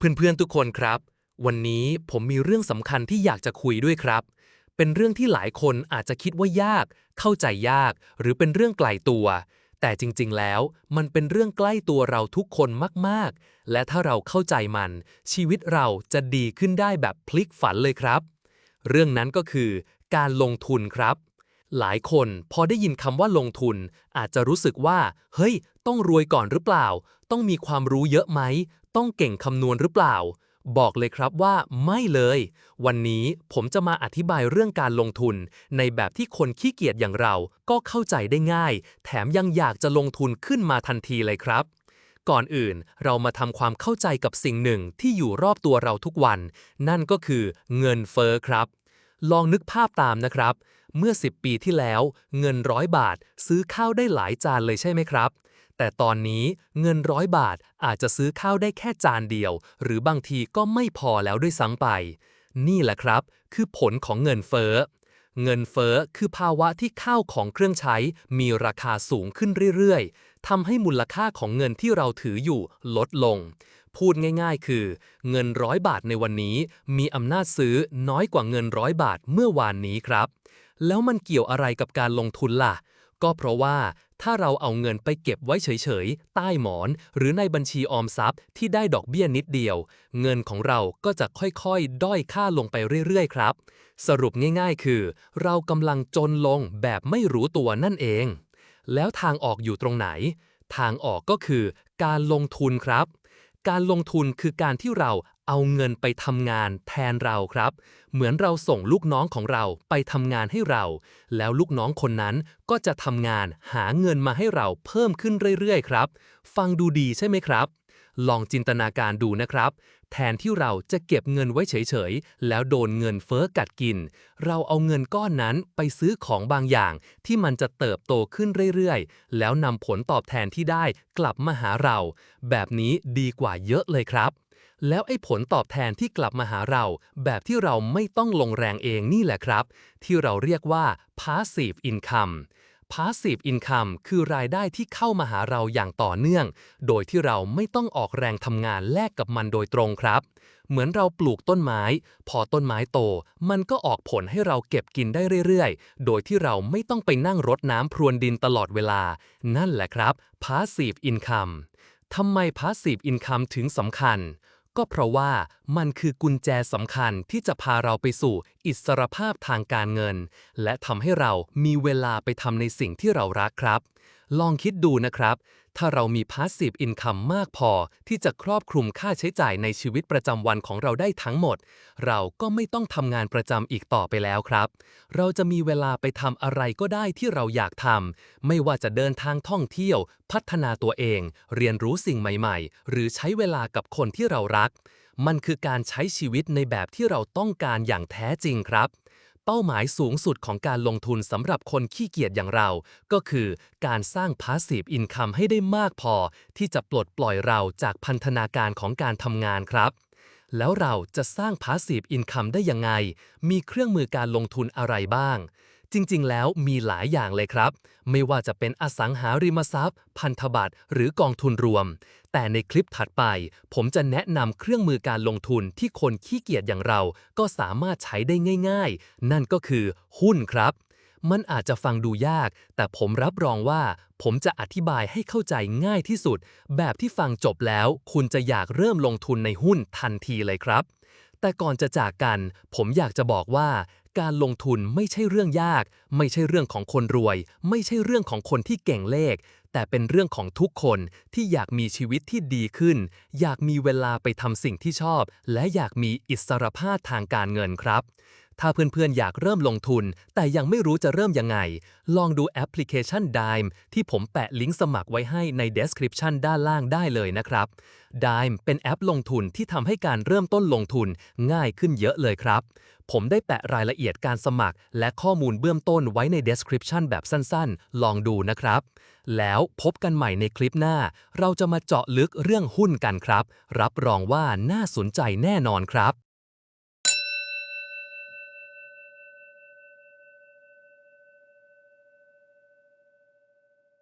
เพื่อนๆทุกคนครับ วันนี้ผมมีเรื่องสำคัญที่อยากจะคุยด้วยครับ เป็นเรื่องที่หลายคนอาจจะคิดว่ายาก เข้าใจยาก หรือเป็นเรื่องไกลตัว แต่จริงๆ แล้วมันเป็นเรื่องใกล้ตัวเราทุกคนมากๆ และถ้าเราเข้าใจมัน ชีวิตเราจะดีขึ้นได้แบบพลิกฝันเลยครับ เรื่องนั้นก็คือ การลงทุนครับหลายคนพอได้ยินคำว่าลงทุน อาจจะรู้สึกว่า เฮ้ย ต้องรวยก่อนหรือเปล่า ต้องมีความรู้เยอะไหม ต้องเก่งคำนวณหรือเปล่า บอกเลยครับว่าไม่เลย วันนี้ผมจะมาอธิบายเรื่องการลงทุน ในแบบที่คนขี้เกียจอย่างเราก็เข้าใจได้ง่าย แถมยังอยากจะลงทุนขึ้นมาทันทีเลยครับก่อนอื่นเรามาทำความเข้าใจกับสิ่งหนึ่งที่อยู่รอบตัวเราทุกวัน นั่นก็คือเงินเฟ้อครับ ลองนึกภาพตามนะครับ เมื่อ 10 ปีที่แล้ว เงินร้อยบาท ซื้อข้าวได้หลายจานเลยใช่ไหมครับ แต่ตอนนี้เงินร้อยบาทอาจจะซื้อข้าวได้แค่จานเดียว หรือบางทีก็ไม่พอแล้วด้วยซ้ำไป นี่แหละครับ คือผลของเงินเฟ้อ เงินเฟ้อคือภาวะที่ข้าวของเครื่องใช้มีราคาสูงขึ้นเรื่อยๆทำให้มูลค่าของเงินที่เราถืออยู่ลดลง พูดง่ายๆ คือ เงินร้อยบาทในวันนี้ มีอำนาจซื้อน้อยกว่าเงินร้อยบาทเมื่อวานนี้ครับ แล้วมันเกี่ยวอะไรกับการลงทุนล่ะก็เพราะว่า ถ้าเราเอาเงินไปเก็บไว้เฉยๆ ใต้หมอน หรือในบัญชีออมทรัพย์ที่ได้ดอกเบี้ยนิดเดียว เงินของเราก็จะค่อยๆ ด้อยค่าลงไปเรื่อยๆ ครับ สรุปง่ายๆ คือ เรากำลังจนลงแบบไม่รู้ตัวนั่นเอง แล้วทางออกอยู่ตรงไหน ทางออกก็คือการลงทุนครับ การลงทุนคือการที่เราเอาเงินไปทำงานแทนเราครับ เหมือนเราส่งลูกน้องของเราไปทำงานให้เรา แล้วลูกน้องคนนั้นก็จะทำงานหาเงินมาให้เราเพิ่มขึ้นเรื่อยๆ ครับ ฟังดูดีใช่ไหมครับ ลองจินตนาการดูนะครับ แทนที่เราจะเก็บเงินไว้เฉยๆ แล้วโดนเงินเฟ้อกัดกิน เราเอาเงินก้อนนั้นไปซื้อของบางอย่าง ที่มันจะเติบโตขึ้นเรื่อยๆ แล้วนำผลตอบแทนที่ได้กลับมาหาเรา แบบนี้ดีกว่าเยอะเลยครับ แล้วไอ้ผลตอบแทนที่กลับมาหาเรา แบบที่เราไม่ต้องลงแรงเองนี่แหละครับ ที่เราเรียกว่า passive income passive income คือรายได้ที่เข้ามาหาเราอย่างต่อเนื่อง โดยที่เราไม่ต้องออกแรงทำงานแลกกับมันโดยตรงครับ เหมือนเราปลูกต้นไม้ พอต้นไม้โต มันก็ออกผลให้เราเก็บกินได้เรื่อยๆ โดยที่เราไม่ต้องไปนั่งรดน้ำพรวนดินตลอดเวลา นั่นแหละครับ passive income ทำไม passive income ถึงสำคัญ ก็เพราะว่ามันคือกุญแจสำคัญที่จะพาเราไปสู่อิสรภาพทางการเงิน และทำให้เรามีเวลาไปทำในสิ่งที่เรารักครับ ลองคิดดูนะครับ ถ้าเรามี passive income มากพอที่จะครอบคลุมค่าใช้จ่ายในชีวิตประจำวันของเราได้ทั้งหมด เราก็ไม่ต้องทำงานประจำอีกต่อไปแล้วครับ เราจะมีเวลาไปทำอะไรก็ได้ที่เราอยากทำ ไม่ว่าจะเดินทางท่องเที่ยว พัฒนาตัวเอง เรียนรู้สิ่งใหม่ ๆ หรือใช้เวลากับคนที่เรารัก มันคือการใช้ชีวิตในแบบที่เราต้องการอย่างแท้จริงครับ เป้าหมายสูงสุดของการลงทุนสำหรับคนขี้เกียจอย่างเรา ก็คือการสร้าง passive income ให้ได้มากพอ ที่จะปลดปล่อยเราจากพันธนาการของการทำงานครับ แล้วเราจะสร้าง passive income ได้ยังไง มีเครื่องมือการลงทุนอะไรบ้าง จริงๆ แล้วมีหลายอย่างเลยครับ ไม่ว่าจะเป็นอสังหาริมทรัพย์ พันธบัตรหรือกองทุนรวม แต่ในคลิปถัดไป ผมจะแนะนำเครื่องมือการลงทุนที่คนขี้เกียจอย่างเรา ก็สามารถใช้ได้ง่าย ๆ นั่นก็คือหุ้นครับ มันอาจจะฟังดูยาก แต่ผมรับรองว่า ผมจะอธิบายให้เข้าใจง่ายที่สุด แบบที่ฟังจบแล้ว คุณจะอยากเริ่มลงทุนในหุ้นทันทีเลยครับแต่ก่อนจะจากกัน ผมอยากจะบอกว่า การลงทุนไม่ใช่เรื่องยาก ไม่ใช่เรื่องของคนรวย ไม่ใช่เรื่องของคนที่เก่งเลข แต่เป็นเรื่องของทุกคนที่อยากมีชีวิตที่ดีขึ้น อยากมีเวลาไปทำสิ่งที่ชอบ และอยากมีอิสรภาพทางการเงินครับ ถ้าเพื่อนๆ อยากเริ่มลงทุน แต่ยังไม่รู้จะเริ่มยังไง ลองดูแอปพลิเคชัน Dime ที่ผมแปะลิงก์สมัครไว้ให้ใน description ด้านล่างได้เลยนะครับ Dime เป็นแอปลงทุนที่ทำให้การเริ่มต้นลงทุนง่ายขึ้นเยอะเลยครับ ผมได้แปะรายละเอียดการสมัคร และข้อมูลเบื้องต้นไว้ใน description แบบสั้นๆ ลองดูนะครับ แล้วพบกันใหม่ในคลิปหน้า เราจะมาเจาะลึกเรื่องหุ้นกันครับ รับรองว่าน่าสนใจแน่นอนครับ